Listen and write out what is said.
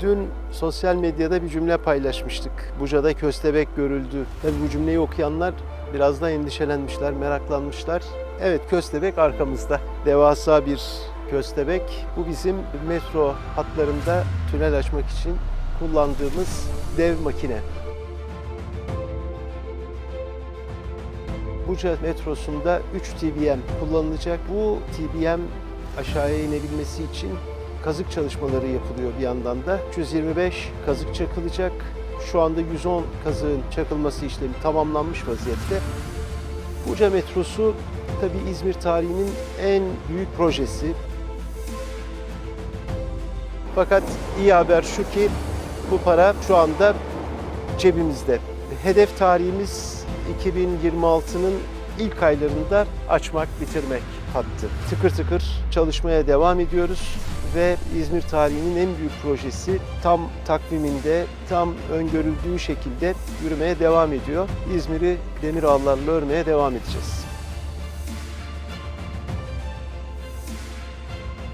Dün sosyal medyada bir cümle paylaşmıştık. Buca'da köstebek görüldü. Tabii bu cümleyi okuyanlar biraz da endişelenmişler, meraklanmışlar. Evet köstebek arkamızda. Devasa bir köstebek. Bu bizim metro hatlarında tünel açmak için kullandığımız dev makine. Buca metrosunda 3 TBM kullanılacak. Bu TBM aşağıya inebilmesi için kazık çalışmaları yapılıyor bir yandan da. 325 kazık çakılacak. Şu anda 110 kazığın çakılması işlemi tamamlanmış vaziyette. Buca metrosu tabii İzmir tarihinin en büyük projesi. Fakat iyi haber şu ki bu para şu anda cebimizde. Hedef tarihimiz 2026'nın ilk aylarında açmak, bitirmek hattı. Tıkır tıkır çalışmaya devam ediyoruz ve İzmir tarihinin en büyük projesi tam takviminde, tam öngörüldüğü şekilde yürümeye devam ediyor. İzmir'i demir ağlarla örmeye devam edeceğiz.